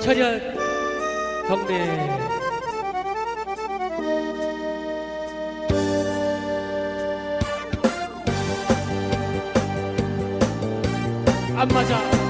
철현 경례 안 맞아.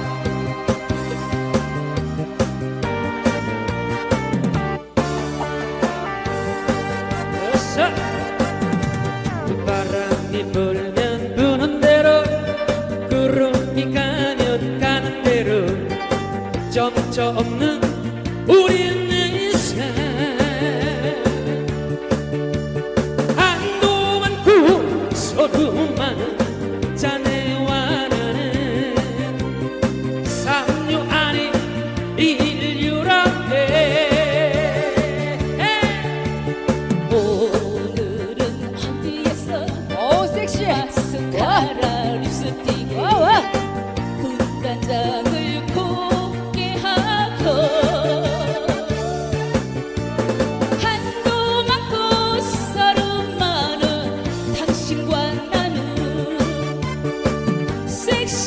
서로만 자네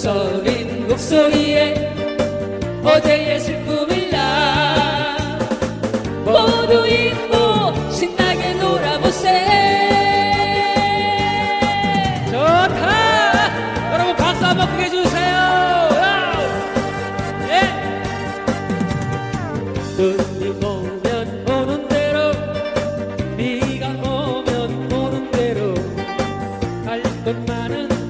목소린 목소리에 어제의 슬픔이 나 모두 잊고 신나게 놀아보세. 좋다. 여러분 박수 한번 크게 주세요. 예. 눈이 오면 오는 대로 비가 오면 오는 대로 갈 것만은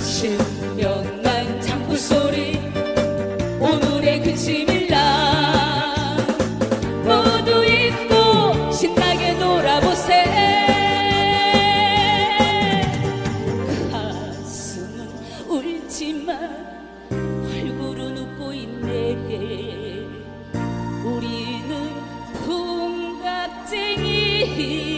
신명난 장구 소리. 오늘의 근심 peace.